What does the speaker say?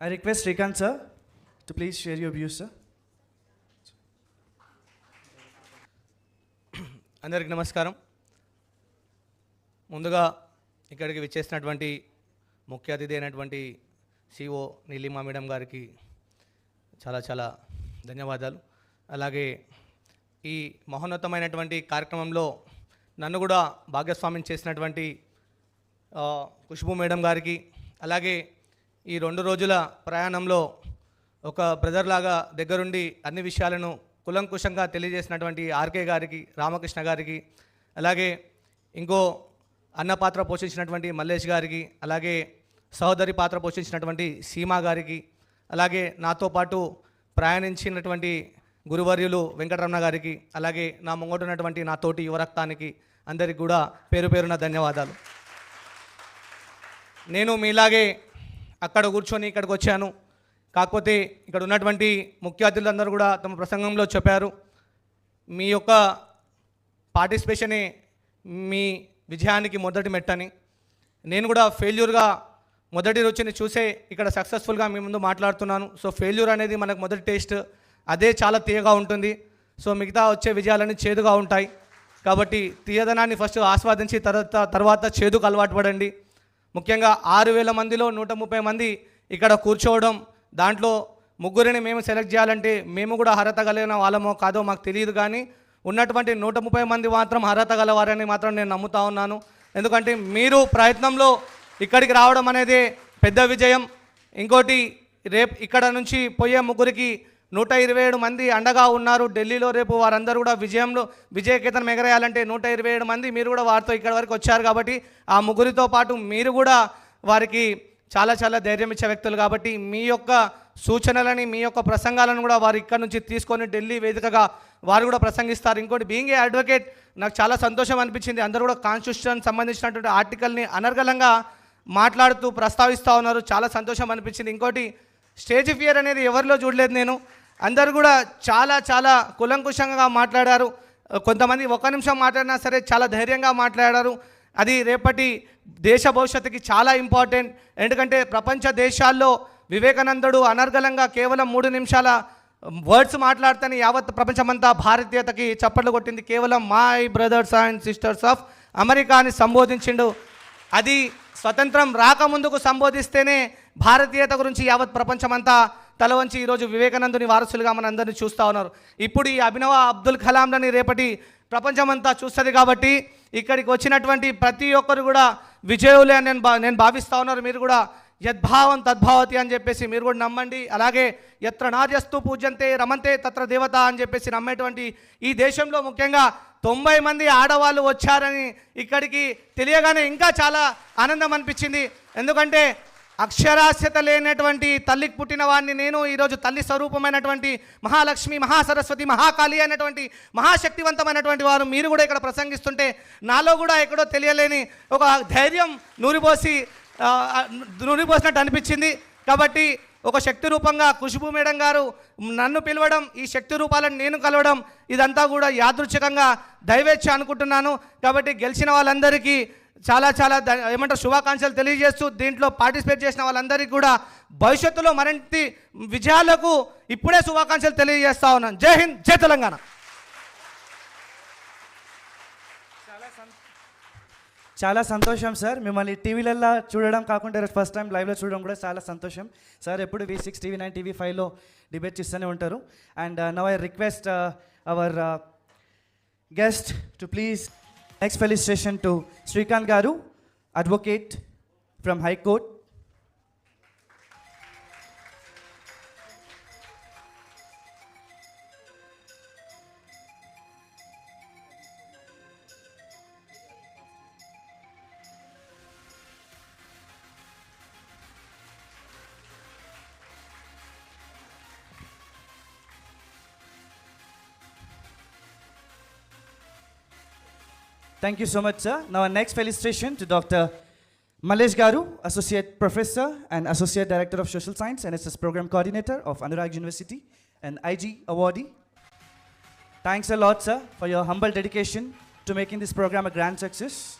I request Srikanth sir to please share your views, sir. అందరికి నమస్కారం ముందుగా ఇక్కడికి విచ్చేసినటువంటి ముఖ్య అతిథి అయినటువంటి సిఓ నీలిమా మేడం గారికి చాలా చాలా ధన్యవాదాలు అలాగే ఈ మహోన్నతమైనటువంటి కార్యక్రమంలో నన్ను కూడా భాగస్వామ్యం చేసినటువంటి ఖుష్బు మేడం గారికి అలాగే ఈ రెండు రోజుల ప్రయాణంలో ఒక బ్రదర్లాగా దగ్గరుండి అన్ని విషయాలను కులంకుశంగా తెలియజేసినటువంటి ఆర్కే గారికి రామకృష్ణ గారికి అలాగే ఇంకో అన్న పాత్ర పోషించినటువంటి మల్లేష్ గారికి అలాగే సహోదరి పాత్ర పోషించినటువంటి సీమా గారికి అలాగే నాతో పాటు ప్రయాణించినటువంటి గురువర్యులు వెంకటరమణ గారికి అలాగే నా ముంగటున్నటువంటి నా తోటి యువరక్తానికి అందరికి కూడా పేరు పేరున ధన్యవాదాలు. నేను మీలాగే అక్కడ కూర్చొని ఇక్కడికి వచ్చాను. కాకపోతే ఇక్కడ ఉన్నటువంటి ముఖ్య అతిథులందరూ కూడా తమ ప్రసంగంలో చెప్పారు. మీ యొక్క పార్టిసిపేషనే మీ విజయానికి మొదటి మెట్టని. నేను కూడా ఫెయిల్యూర్గా మొదటి రుచిని చూసే ఇక్కడ సక్సెస్ఫుల్గా మీ ముందు మాట్లాడుతున్నాను. సో ఫెయిల్యూర్ అనేది మనకు మొదటి టేస్ట్. అదే చాలా తీయగా ఉంటుంది. సో మిగతా వచ్చే విజయాలన్నీ చేదుగా ఉంటాయి. కాబట్టి తీయదనాన్ని ఫస్ట్ ఆస్వాదించి తర్వాత తర్వాత చేదుకు అలవాటు పడండి. ముఖ్యంగా ఆరు వేల మందిలో నూట ముప్పై మంది ఇక్కడ కూర్చోవడం దాంట్లో ముగ్గురిని మేము సెలెక్ట్ చేయాలంటే మేము కూడా అర్హత కలిగిన వాళ్ళమో కాదో మాకు తెలియదు కానీ ఉన్నటువంటి నూట ముప్పై మంది మాత్రం అర్హత గలవారని మాత్రం నేను నమ్ముతా ఉన్నాను. ఎందుకంటే మీరు ప్రయత్నంలో ఇక్కడికి రావడం అనేది పెద్ద విజయం. ఇంకోటి రేపు ఇక్కడ నుంచి పోయే ముగ్గురికి నూట ఇరవై ఏడు మంది అండగా ఉన్నారు. ఢిల్లీలో రేపు వారందరూ కూడా విజయంలో విజయకేతనం ఎగరేయాలంటే నూట ఇరవై ఏడు మంది మీరు కూడా వారితో ఇక్కడ వరకు వచ్చారు కాబట్టి ఆ ముగ్గురితో పాటు మీరు కూడా వారికి చాలా చాలా ధైర్యం ఇచ్చే వ్యక్తులు కాబట్టి మీ యొక్క సూచనలని మీ యొక్క ప్రసంగాలను కూడా వారు ఇక్కడ నుంచి తీసుకొని ఢిల్లీ వేదికగా వారు కూడా ప్రసంగిస్తారు. ఇంకోటి బీయింగ్ ఏ అడ్వకేట్ నాకు చాలా సంతోషం అనిపించింది. అందరూ కూడా కాన్స్టిట్యూషన్ సంబంధించినటువంటి ఆర్టికల్ని అనర్గలంగా మాట్లాడుతూ ప్రస్తావిస్తూ ఉన్నారు. చాలా సంతోషం అనిపించింది. ఇంకోటి స్టేజ్ ఫియర్ అనేది ఎవరిలో చూడలేదు నేను. అందరు కూడా చాలా చాలా కులంకుశంగా మాట్లాడారు. కొంతమంది ఒక నిమిషం మాట్లాడినా సరే చాలా ధైర్యంగా మాట్లాడారు. అది రేపటి దేశ భవిష్యత్తుకి చాలా ఇంపార్టెంట్. ఎందుకంటే ప్రపంచ దేశాల్లో వివేకానందుడు అనర్గళంగా కేవలం మూడు నిమిషాల వర్డ్స్ మాట్లాడితేనే యావత్ ప్రపంచమంతా భారతీయతకి చప్పట్లు కొట్టింది. కేవలం my brothers and sisters of America అని సంబోధించిండు. అది స్వతంత్రం రాకముందుకు సంబోధిస్తేనే భారతీయత గురించి యావత్ ప్రపంచమంతా తల వంచి ఈరోజు వివేకానందుని వారసులుగా మనందరినీ చూస్తూ ఉన్నారు. ఇప్పుడు ఈ అభినవ అబ్దుల్ కలాంలని రేపటి ప్రపంచమంతా చూస్తుంది కాబట్టి ఇక్కడికి వచ్చినటువంటి ప్రతి ఒక్కరు కూడా విజయులే అని నేను భా నేను భావిస్తూ ఉన్నారు. మీరు కూడా యద్భావం తద్భావతి అని చెప్పేసి మీరు కూడా నమ్మండి. అలాగే ఎత్ర నార్యస్తు పూజంతే రమంతే తత్ర దేవత అని చెప్పేసి నమ్మేటువంటి ఈ దేశంలో ముఖ్యంగా తొంభై మంది ఆడవాళ్ళు వచ్చారని ఇక్కడికి తెలియగానే ఇంకా చాలా ఆనందం అనిపించింది. ఎందుకంటే అక్షరాస్యత లేనటువంటి తల్లికి పుట్టిన వాడిని నేను ఈరోజు తల్లి స్వరూపమైనటువంటి మహాలక్ష్మి మహాసరస్వతి మహాకాళి అయినటువంటి మహాశక్తివంతమైనటువంటి వారు మీరు కూడా ఇక్కడ ప్రసంగిస్తుంటే నాలో కూడా ఎక్కడో తెలియలేని ఒక ధైర్యం నూరిపోసి నూరిపోసినట్టు అనిపించింది. కాబట్టి ఒక శక్తి రూపంగా ఖుష్బూ మేడం గారు నన్ను పిలవడం ఈ శక్తి రూపాలను నేను కలవడం ఇదంతా కూడా యాదృచ్ఛికంగా దైవేచ్ఛ అనుకుంటున్నాను. కాబట్టి గెలిచిన వాళ్ళందరికీ చాలా చాలా ఏమంటారు శుభాకాంక్షలు తెలియజేస్తూ దీంట్లో పార్టిసిపేట్ చేసిన వాళ్ళందరికీ కూడా భవిష్యత్తులో మరింటి విజయాలకు ఇప్పుడే శుభాకాంక్షలు తెలియజేస్తా ఉన్నాను. జై హింద్ జై తెలంగాణ. చాలా సంతోషం సార్. మిమ్మల్ని టీవీలలో చూడడం కాకుండా ఫస్ట్ టైం లైవ్లో చూడడం కూడా చాలా సంతోషం. సార్ ఎప్పుడు V six TV nine TV ఫైవ్లో డిబేట్ చేస్తూనే ఉంటారు. And now I request our guest to please Next felicitation to Srikant Garu, advocate from High Court. Thank you so much, sir. Now, our next felicitation to Dr. Malesh Garu, Associate Professor and Associate Director of Social Science, NSS Program Coordinator of Anurag University, and IG awardee. Thanks a lot, sir, for your humble dedication to making this program a grand success.